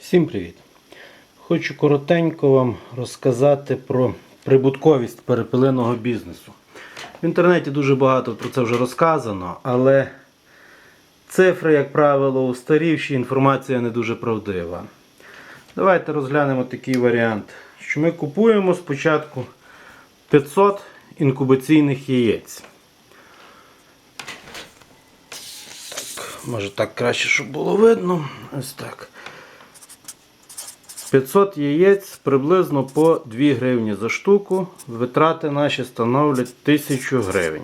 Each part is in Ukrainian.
Всім привіт! Хочу коротенько вам розказати про прибутковість перепелиного бізнесу. В інтернеті дуже багато про це вже розказано, але цифри, як правило, устарівші, інформація не дуже правдива. Давайте розглянемо такий варіант, що ми купуємо спочатку 500 інкубаційних яєць. Так, може так краще, щоб було видно. Ось так. 500 яєць приблизно по 2 гривні за штуку. Витрати наші становлять 1000 гривень.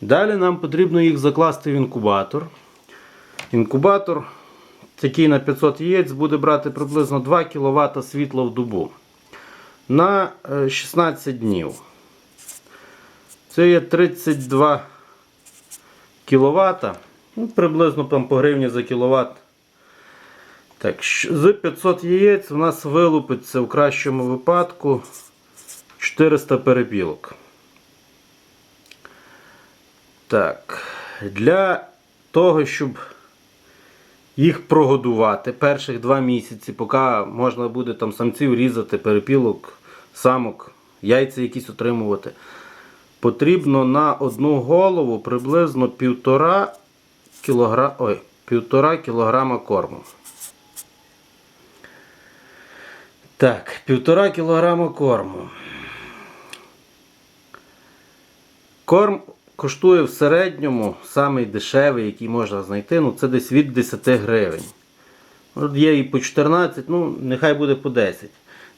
Далі нам потрібно їх закласти в інкубатор. Інкубатор, такий на 500 яєць, буде брати приблизно 2 кВт світла в добу на е, 16 днів. Це є 32 кВт, ну, приблизно там по гривні за кіловат. Так, з 500 яєць у нас вилупиться в кращому випадку 400 перепілок. Так, для того, щоб їх прогодувати перших два місяці, поки можна буде там самців різати, перепілок, самок, яйця якісь отримувати, потрібно на одну голову приблизно 1,5 кілогра... Ой, 1,5 кілограма корму. Так, півтора кілограма корму. Корм коштує в середньому, самий дешевий, який можна знайти, ну це десь від 10 гривень. От є і по 14, ну нехай буде по 10.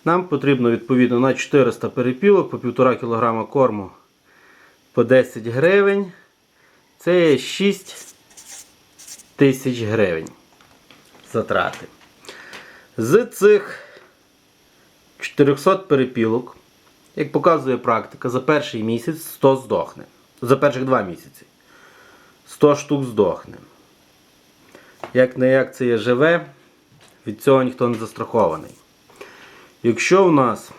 Нам потрібно відповідно на 400 перепілок по 1,5 кг корму по 10 гривень. Це є 6 тисяч гривень затрати. З цих 400 перепілок, як показує практика, за перший місяць 100 здохне. За перших 2 місяці. 100 штук здохне. Як не як це є живе, від цього ніхто не застрахований. Якщо в нас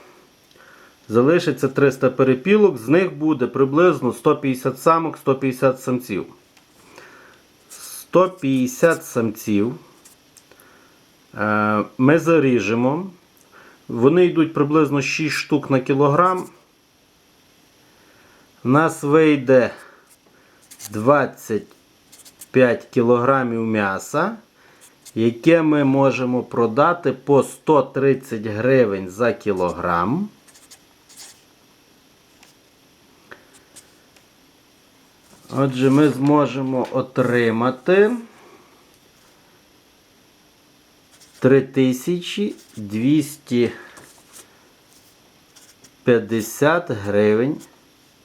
залишиться 300 перепілок, з них буде приблизно 150 самок, 150 самців. 150 самців е, ми заріжемо. Вони йдуть приблизно 6 штук на кілограм. Нас вийде 25 кілограмів м'яса, яке ми можемо продати по 130 гривень за кілограм. Отже, ми зможемо отримати 3250 гривень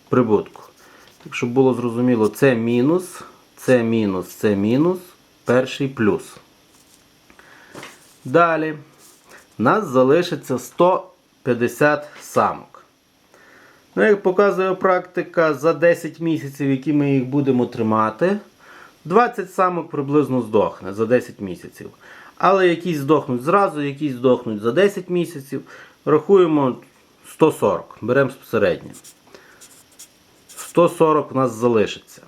прибутку. Так, щоб було зрозуміло, це мінус, це мінус, це мінус, перший плюс. Далі нас залишиться 150 самок. Ну, як показує практика, за 10 місяців, які ми їх будемо тримати, 20 самок приблизно здохне за 10 місяців. Але якісь здохнуть зразу, якісь здохнуть за 10 місяців. Рахуємо 140. Беремо середнє. 140 у нас залишиться.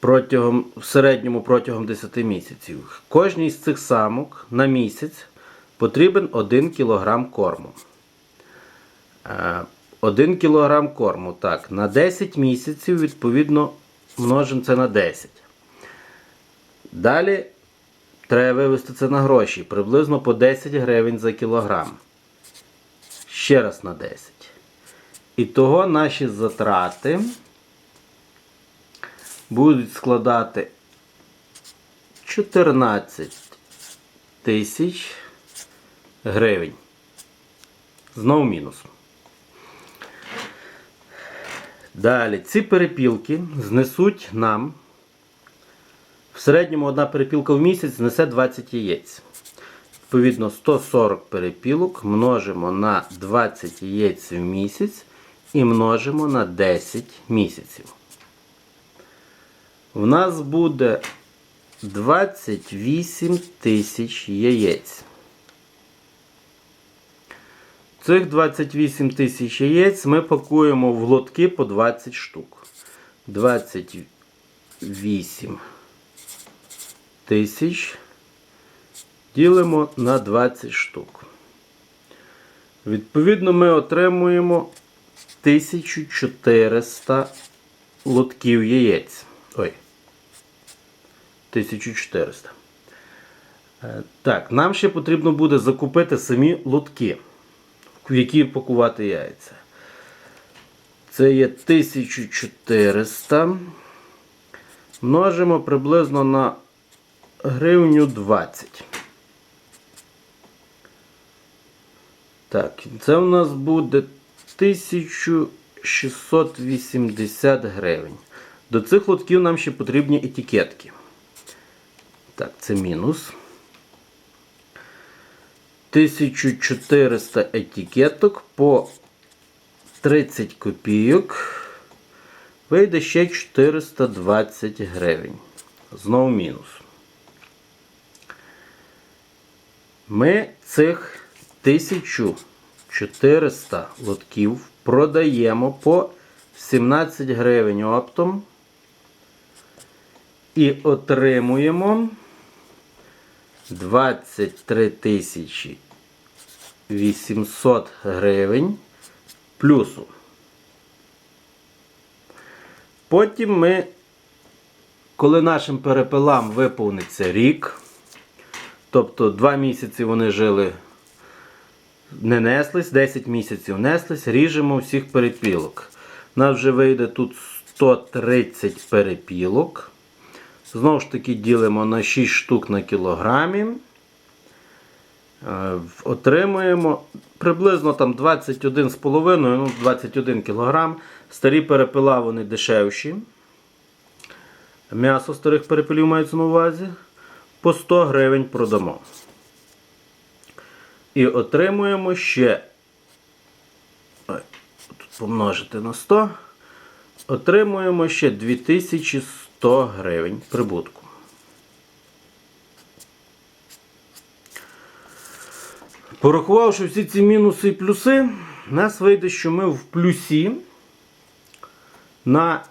Протягом, в середньому протягом 10 місяців. Кожній з цих самок на місяць потрібен 1 кг корму. Е, 1 кг корму. Так, на 10 місяців, відповідно, множимо це на 10. Далі треба вивести це на гроші. Приблизно по 10 гривень за кілограм. Ще раз на 10. І того наші затрати будуть складати 14 тисяч гривень. Знову мінус. Далі, ці перепілки знесуть нам. В середньому одна перепілка в місяць знесе 20 яєць. Відповідно, 140 перепілок множимо на 20 яєць в місяць і множимо на 10 місяців. В нас буде 28 тисяч яєць. Цих 28 тисяч яєць ми пакуємо в лотки по 20 штук. 28 тисяч ділимо на 20 штук. Відповідно, ми отримуємо 1400 лотків яєць. Ой. 1400. Е, Так, нам ще потрібно буде закупити самі лотки, в які пакувати яйця. Це є 1400. Множимо приблизно на гривню 20. Так, це у нас буде 1680 гривень. До цих лотків нам ще потрібні етикетки. Так, це мінус. 1400 етикеток по 30 копійок. Вийде ще 420 гривень. Знову мінус. Ми цих 1400 лотків продаємо по 17 гривень оптом і отримуємо 23 тисячі 800 гривень плюсу. Потім ми, коли нашим перепелам виповниться рік, тобто 2 місяці вони жили, не неслись, 10 місяців неслись, ріжемо всіх перепілок. Нас вже вийде тут 130 перепілок. Знову ж таки ділимо на 6 штук на кілограмі. Е, Отримуємо приблизно там 21,5, ну 21 кг. Старі перепила вони дешевші. М'ясо старих перепилів мається на увазі. По 100 гривень продамо. І отримуємо ще. Тут помножити на 100. Отримуємо ще 2100 гривень прибутку. Порахувавши всі ці мінуси і плюси, у нас вийде, що ми в плюсі на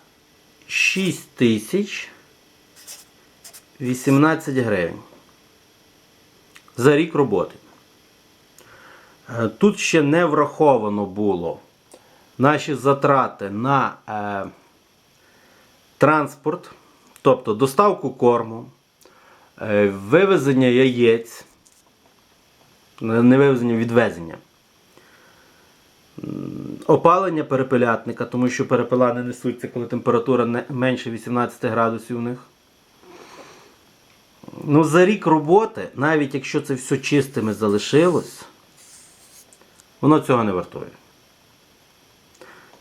6018 гривень за рік роботи. Е, Тут ще не враховано було наші затрати на е, транспорт, тобто доставку корму, е, вивезення яєць, не вивезення, відвезення. Опалення перепелятника, тому що перепела не несуться, коли температура не менше 18 градусів у них. Ну, за рік роботи, навіть якщо це все чистими залишилось, воно цього не вартує.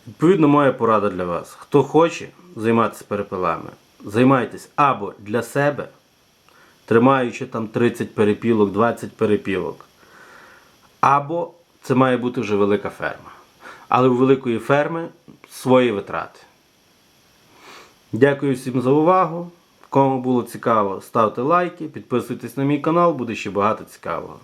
Відповідно, моя порада для вас. Хто хоче займатися перепилами, займайтесь або для себе, тримаючи там 30 перепілок, 20 перепілок. Або це має бути вже велика ферма. Але у великої ферми свої витрати. Дякую всім за увагу. Кому було цікаво, ставте лайки, підписуйтесь на мій канал, буде ще багато цікавого.